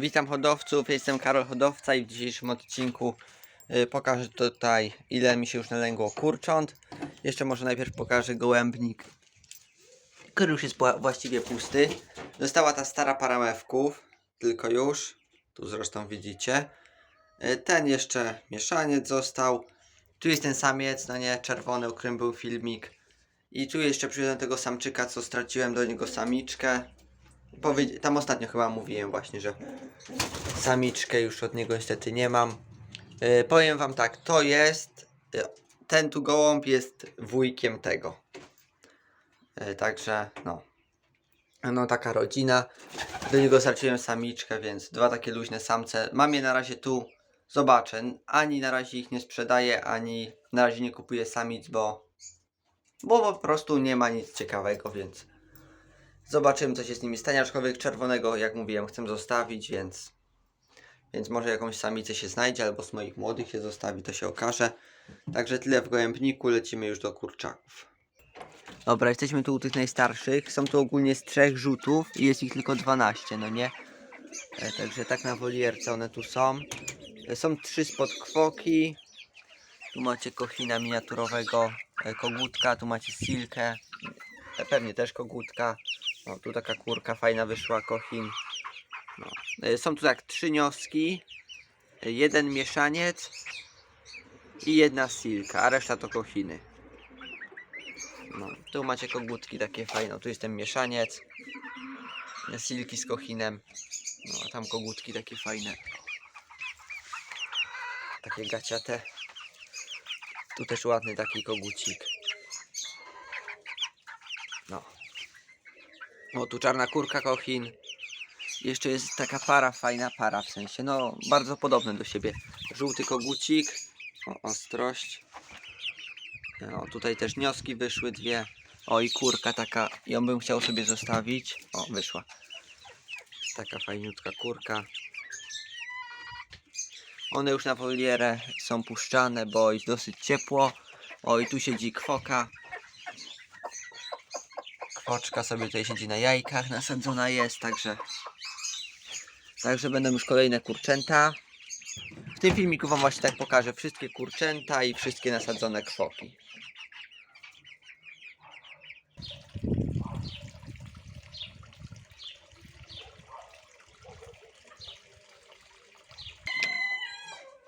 Witam hodowców, jestem Karol Hodowca i w dzisiejszym odcinku y, pokażę tutaj ile mi się już nalęgło kurcząt. Jeszcze może najpierw pokażę gołębnik, który już jest właściwie pusty. Została ta stara para mewków, tylko już, tu zresztą widzicie. Y, Ten jeszcze mieszaniec został. Tu jest ten samiec, no nie, czerwony, o którym był filmik. I tu jeszcze przywiozłem tego samczyka, co straciłem do niego samiczkę. Powiedz, tam ostatnio chyba mówiłem właśnie, że samiczkę już od niego niestety nie mam. Yy, powiem wam tak, to jest, yy, ten tu gołąb jest wujkiem tego. Yy, także no, no taka rodzina. Do niego straciłem samiczkę, więc dwa takie luźne samce. Mam je na razie tu, zobaczę. Ani na razie ich nie sprzedaję, ani na razie nie kupuję samic, bo, bo po prostu nie ma nic ciekawego, więc Zobaczymy, co się z nimi stanie. Aczkolwiek czerwonego, jak mówiłem, chcę zostawić, więc. Więc może jakąś samicę się znajdzie, albo z moich młodych się zostawi, to się okaże. Także tyle w gołębniku, lecimy już do kurczaków. Dobra, jesteśmy tu u tych najstarszych. Są tu ogólnie z trzech rzutów i jest ich tylko 12, no nie? E, także tak na wolierce one tu są. E, są trzy spod kwoki. Tu macie kochina miniaturowego e, kogutka, tu macie silkę. E, pewnie też kogutka. O, tu taka kurka fajna wyszła, kochin. No. E, Są tu tak trzy nioski, e, jeden mieszaniec i jedna silka, a reszta to kochiny. No, tu macie kogutki takie fajne, tu jest ten mieszaniec, silki z kochinem, no a tam kogutki takie fajne. Takie gaciate. Tu też ładny taki kogucik. O, tu czarna kurka kochin. Jeszcze jest taka para, fajna para w sensie, no bardzo podobne do siebie. Żółty kogucik. O, ostrość. O, tutaj też nioski wyszły dwie. O, i kurka taka, ją bym chciał sobie zostawić. O, wyszła. Taka fajniutka kurka. One już na wolierę są puszczane, bo jest dosyć ciepło. O, i tu siedzi kwoka. Kwoczka sobie tutaj siedzi na jajkach, nasadzona jest, także Także będą już kolejne kurczęta. W tym filmiku Wam właśnie tak pokażę wszystkie kurczęta i wszystkie nasadzone kwoki.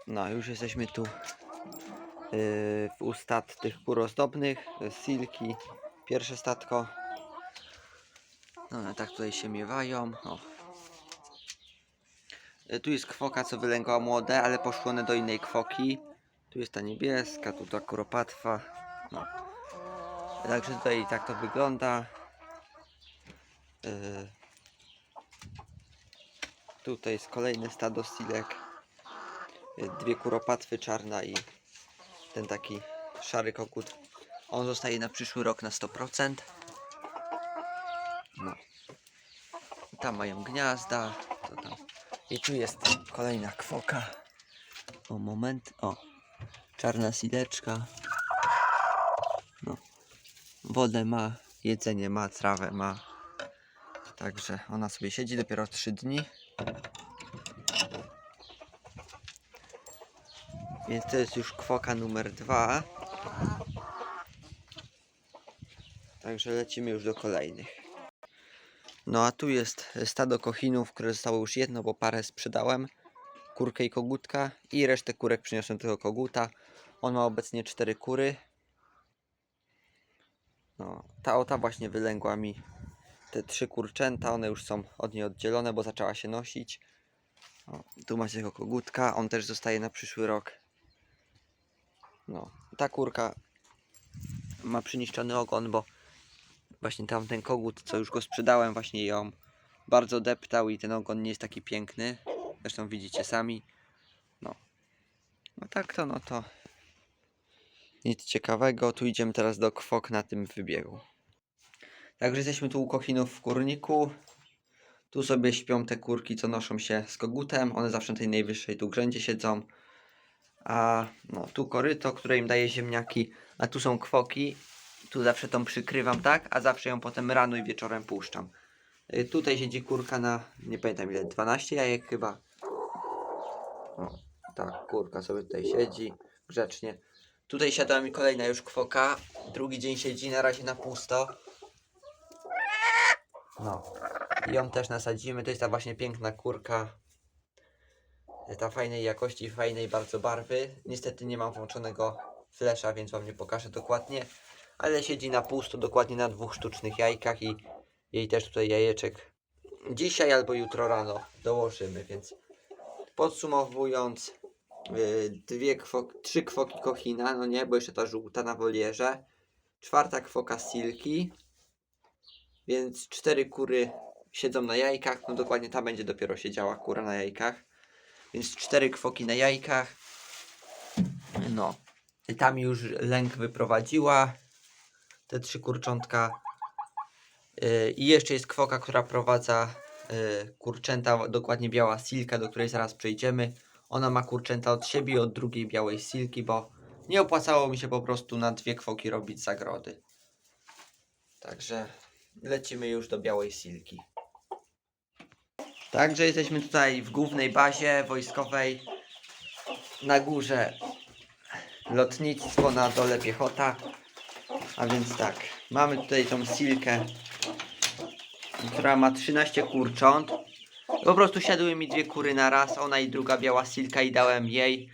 No, już jesteśmy tu yy, w ustad tych kur ozdobnych, to jest silki, pierwsze statko. No, one tak tutaj się miewają. O, E, Tu jest kwoka, co wylęgła młode, ale poszły one do innej kwoki. Tu jest ta niebieska, tu ta kuropatwa. No. Także tutaj tak to wygląda. E, Tutaj jest kolejne stado silek. E, Dwie kuropatwy, czarna i ten taki szary kogut. On zostaje na przyszły rok na 100%. No. Tam mają gniazda. To tam. I tu jest kolejna kwoka. O moment. O. Czarna sileczka. No. Wodę ma, jedzenie ma, trawę ma. Także ona sobie siedzi dopiero 3 dni. Więc to jest już kwoka numer dwa. Także lecimy już do kolejnych. No a tu jest stado kochinów, które zostało już jedno, bo parę sprzedałem. Kurkę i kogutka i resztę kurek przyniosłem tego koguta. On ma obecnie cztery kury. No, ta ota właśnie wylęgła mi te trzy kurczęta. One już są od niej oddzielone, bo zaczęła się nosić. O, tu macie tego kogutka. On też zostaje na przyszły rok. No, ta kurka ma przyniszczony ogon, bo właśnie tamten kogut, co już go sprzedałem, właśnie ją bardzo deptał i ten ogon nie jest taki piękny. Zresztą widzicie sami. No. No tak to, no to nic ciekawego. Tu idziemy teraz do kwok na tym wybiegu. Także jesteśmy tu u kochinów w kurniku. Tu sobie śpią te kurki, co noszą się z kogutem. One zawsze na tej najwyższej tu grzędzie siedzą. A no, tu koryto, które im daje ziemniaki. A tu są kwoki tu zawsze tą przykrywam tak, a zawsze ją potem rano i wieczorem puszczam. Y, Tutaj siedzi kurka na, nie pamiętam ile, 12 jajek chyba. O, tak, kurka sobie tutaj siedzi, grzecznie. Tutaj siadła mi kolejna już kwoka. Drugi dzień siedzi na razie na pusto. No. Ją też nasadzimy. To jest ta właśnie piękna kurka. Y, Ta fajnej jakości, fajnej bardzo barwy. Niestety nie mam włączonego flesza, więc wam nie pokażę dokładnie. Ale siedzi na pusto, dokładnie na dwóch sztucznych jajkach i jej też tutaj jajeczek dzisiaj albo jutro rano dołożymy, więc podsumowując yy, dwie kwok, trzy kwoki kochina, no nie, bo jeszcze ta żółta na wolierze, czwarta kwoka silki, więc cztery kury siedzą na jajkach, no dokładnie ta będzie dopiero siedziała kura na jajkach, więc cztery kwoki na jajkach, no, tam już lęk wyprowadziła, te trzy kurczątka Yy, I jeszcze jest kwoka, która prowadza yy, kurczęta, dokładnie biała silka, do której zaraz przejdziemy. Ona ma kurczęta od siebie i od drugiej białej silki, bo nie opłacało mi się po prostu na dwie kwoki robić zagrody. Także lecimy już do białej silki. Także jesteśmy tutaj w głównej bazie wojskowej. Na górze lotnictwo, na dole piechota. A więc tak, mamy tutaj tą silkę, która ma 13 kurcząt. Po prostu siadły mi dwie kury na raz, ona i druga biała silka i dałem jej,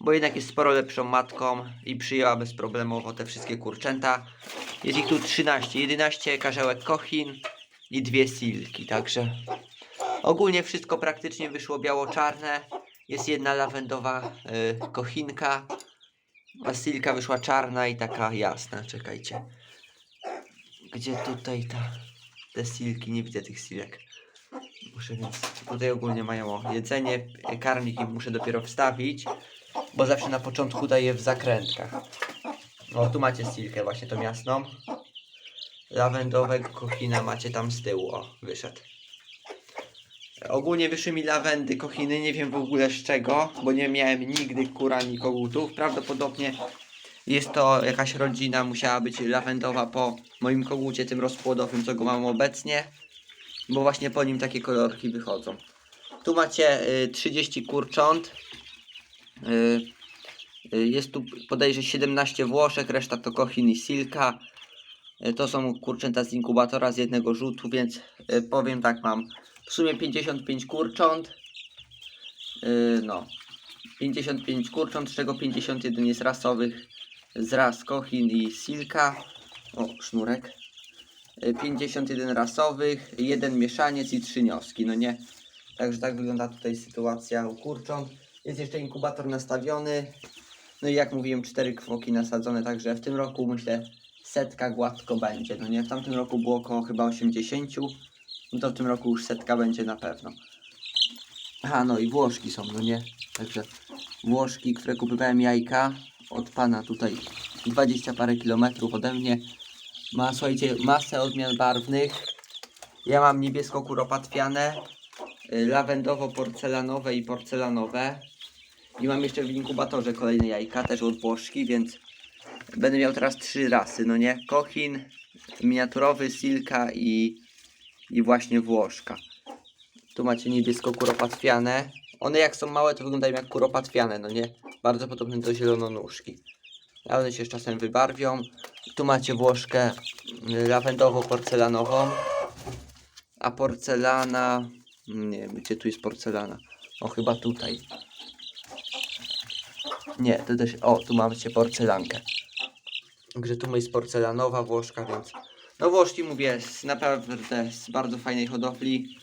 bo jednak jest sporo lepszą matką i przyjęła bezproblemowo te wszystkie kurczęta. Jest ich tu 13, 11 karzełek kochin i dwie silki, także ogólnie wszystko praktycznie wyszło biało-czarne. Jest jedna lawendowa y, kochinka, a silka wyszła czarna i taka jasna, czekajcie. Gdzie tutaj ta, te silki? Nie widzę tych silek. Muszę więc, tutaj ogólnie mają jedzenie, karmnik im muszę dopiero wstawić, bo zawsze na początku daję w zakrętkach. O, tu macie silkę właśnie tą jasną. Lawendowego kochina macie tam z tyłu, o, wyszedł. Ogólnie wyszły mi lawendy, kochiny, nie wiem w ogóle z czego, bo nie miałem nigdy kur ani kogutów. Prawdopodobnie jest to jakaś rodzina, musiała być lawendowa po moim kogucie, tym rozpłodowym, co go mam obecnie, bo właśnie po nim takie kolorki wychodzą. Tu macie y, 30 kurcząt. Y, y, jest tu podejrzewam 17 Włoszek, reszta to kochin i silka. Y, To są kurczęta z inkubatora z jednego rzutu, więc y, powiem tak, mam w sumie 55 kurcząt. Yy, no. 55 kurcząt, z czego 51 jest rasowych z ras Kochin i Silka. O, sznurek. Yy, 51 rasowych, jeden mieszaniec i trzy nioski, no nie? Także tak wygląda tutaj sytuacja u kurcząt. Jest jeszcze inkubator nastawiony. No i jak mówiłem, cztery kwoki nasadzone, także w tym roku myślę setka gładko będzie, no nie? W tamtym roku było około chyba 80 no to w tym roku już setka będzie na pewno. Aha, no i Włoszki są, no nie? Także Włoszki, które kupowałem jajka od pana tutaj 20 parę kilometrów ode mnie. Ma, słuchajcie, masę odmian barwnych. Ja mam niebiesko-kuropatwiane, y, lawendowo-porcelanowe i porcelanowe. I mam jeszcze w inkubatorze kolejne jajka, też od Włoszki, więc będę miał teraz trzy rasy, no nie? Kochin, miniaturowy, silka i i właśnie Włoszka. Tu macie niebiesko-kuropatwiane. One jak są małe, to wyglądają jak kuropatwiane, no nie? Bardzo podobne do zielononóżki. Ale one się czasem wybarwią. Tu macie Włoszkę y, lawendowo-porcelanową. A porcelana... Nie gdzie tu jest porcelana. O, chyba tutaj. Nie, to też... O, tu macie porcelankę. Także tu jest porcelanowa Włoszka, więc no Włoszki mówię, z naprawdę z bardzo fajnej hodowli.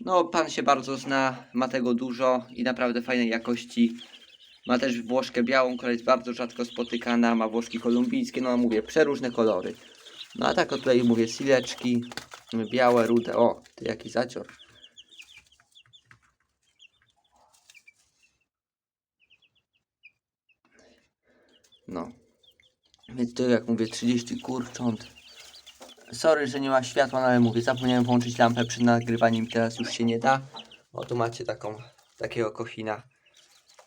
No pan się bardzo zna, ma tego dużo i naprawdę fajnej jakości. Ma też Włoszkę białą, która jest bardzo rzadko spotykana, ma Włoszki kolumbijskie, no mówię, przeróżne kolory. No a tak o tutaj mówię, sileczki, białe, rude, o, ty jaki zacior. No. Więc to jak mówię, 30 kurcząt. Sorry, że nie ma światła, no ale mówię, zapomniałem włączyć lampę przed nagrywaniem, teraz już się nie da. O, tu macie taką, takiego kochina,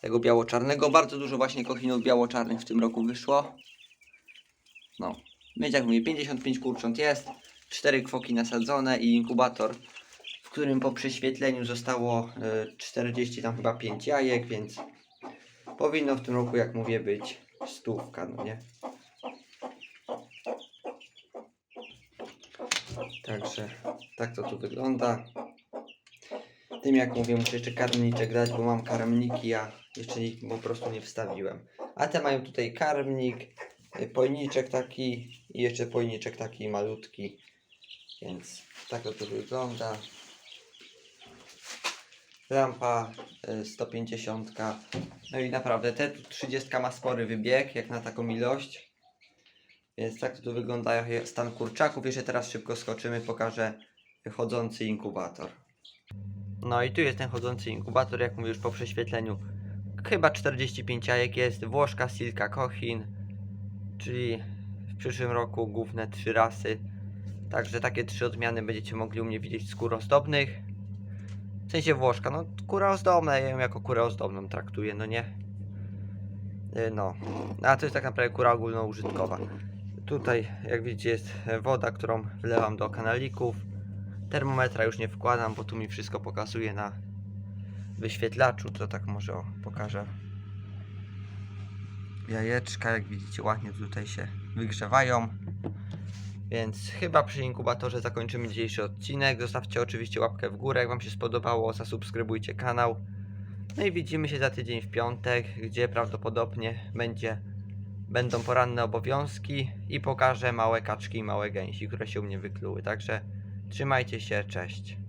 tego biało-czarnego. Bardzo dużo właśnie kochinów biało-czarnych w tym roku wyszło. No, więc jak mówię, 55 kurcząt jest. cztery kwoki nasadzone i inkubator, w którym po prześwietleniu zostało e, 40 tam chyba 5 jajek, więc powinno w tym roku, jak mówię, być stówka, no nie? Także tak to tu wygląda. Tym jak mówię, muszę jeszcze karmniczek dać, bo mam karmniki, a jeszcze ich po prostu nie wstawiłem. A te mają tutaj karmnik, y, pojniczek taki i jeszcze pojniczek taki malutki. Więc tak to tu wygląda. Lampa y, 150. No i naprawdę te tu 30 ma spory wybieg, jak na taką ilość. Więc tak tu wygląda stan kurczaków. Jeszcze teraz szybko skoczymy, pokażę chodzący inkubator. No i tu jest ten chodzący inkubator, jak mówię już po prześwietleniu. Chyba 45 jajek jest, Włoszka, Silka, Kochin, czyli w przyszłym roku główne trzy rasy. Także takie trzy odmiany będziecie mogli u mnie widzieć z kur ozdobnych. W sensie Włoszka, no kura ozdobna, ja ją jako kurę ozdobną traktuję, no nie? Y, No, a to jest tak naprawdę kura ogólnoużytkowa. Tutaj, jak widzicie, jest woda, którą wlewam do kanalików. Termometra już nie wkładam, bo tu mi wszystko pokazuje na wyświetlaczu. To tak może pokażę. Jajeczka, jak widzicie, ładnie tutaj się wygrzewają. Więc chyba przy inkubatorze zakończymy dzisiejszy odcinek. Zostawcie oczywiście łapkę w górę, jak Wam się spodobało. Zasubskrybujcie kanał. No i widzimy się za tydzień w piątek, gdzie prawdopodobnie będzie, będą poranne obowiązki i pokażę małe kaczki i małe gęsi, które się u mnie wykluły. Także trzymajcie się, cześć.